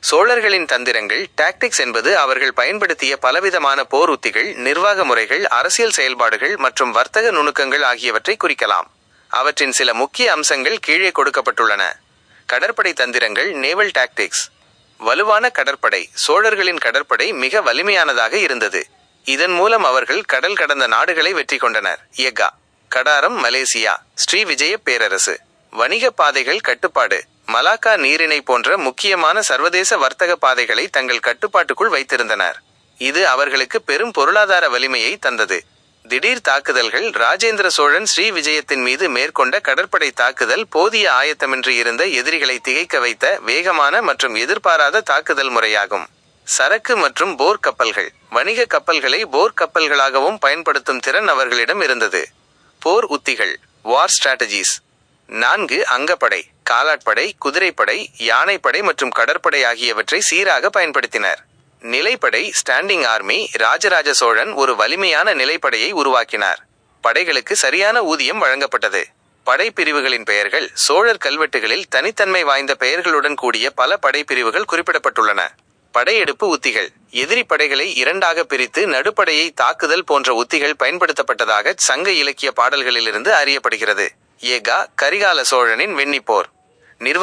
சோழர்களின் தந்திரங்கள் டாக்டிக்ஸ் என்பது அவர்கள் பயன்படுத்திய பலவிதமான போர் உத்திகள் நிர்வாக முறைகள் அரசியல் செயல்பாடுகள் மற்றும் வர்த்தக நுணுக்கங்கள் ஆகியவற்றை குறிக்கலாம். அவற்றின் சில முக்கிய அம்சங்கள் கீழே கொடுக்கப்பட்டுள்ளன. கடற்படை தந்திரங்கள் நேவல் டாக்டிக்ஸ் வலுவான கடற்படை சோழர்களின் கடற்படை மிக வலிமையானதாக இருந்தது. இதன் மூலம் அவர்கள் கடல் கடந்த நாடுகளை வெற்றி கொண்டனர். எகா கடாரம் மலேசியா ஸ்ரீ விஜய பேரரசு. வணிக பாதைகள் கட்டுப்பாடு. மலாக்கா நீரிணை போன்ற முக்கியமான சர்வதேச வர்த்தக பாதைகளை தங்கள் கட்டுப்பாட்டுக்குள் வைத்திருந்தனர். இது அவர்களுக்கு பெரும் பொருளாதார வலிமையை தந்தது. திடீர் தாக்குதல்கள் ராஜேந்திர சோழன் ஸ்ரீ விஜயத்தின் மீது மேற்கொண்ட கடற்படை தாக்குதல் போதிய ஆயத்தமின்றி இருந்த எதிரிகளை திகைக்க வைத்த வேகமான மற்றும் எதிர்பாராத தாக்குதல் முறையாகும். சரக்கு மற்றும் போர் கப்பல்கள் வணிக கப்பல்களை போர் கப்பல்களாகவும் பயன்படுத்தும் திறன் அவர்களிடம் இருந்தது. போர் உத்திகள் வார் ஸ்ட்ராட்டஜிஸ் நான்கு அங்கப்படை. காலாட்படை குதிரைப்படை யானைப்படை மற்றும் கடற்படை ஆகியவற்றை சீராக பயன்படுத்தினர். நிலைப்படை ஸ்டாண்டிங் ஆர்மி ராஜராஜ சோழன் ஒரு வலிமையான நிலைப்படையை உருவாக்கினார். படைகளுக்கு சரியான ஊதியம் வழங்கப்பட்டது. படைப்பிரிவுகளின் பெயர்கள் சோழர் கல்வெட்டுகளில் தனித்தன்மை வாய்ந்த பெயர்களுடன் கூடிய பல படைப்பிரிவுகள் குறிப்பிடப்பட்டுள்ளன. படையெடுப்பு உத்திகள். எதிரி படைகளை இரண்டாக பிரித்து நடுப்படையை தாக்குதல் போன்ற உத்திகள் பயன்படுத்தப்பட்டதாக சங்க இலக்கிய பாடல்களிலிருந்து அறியப்படுகிறது. ஏகா கரிகால சோழனின் வெண்ணிப்போர்.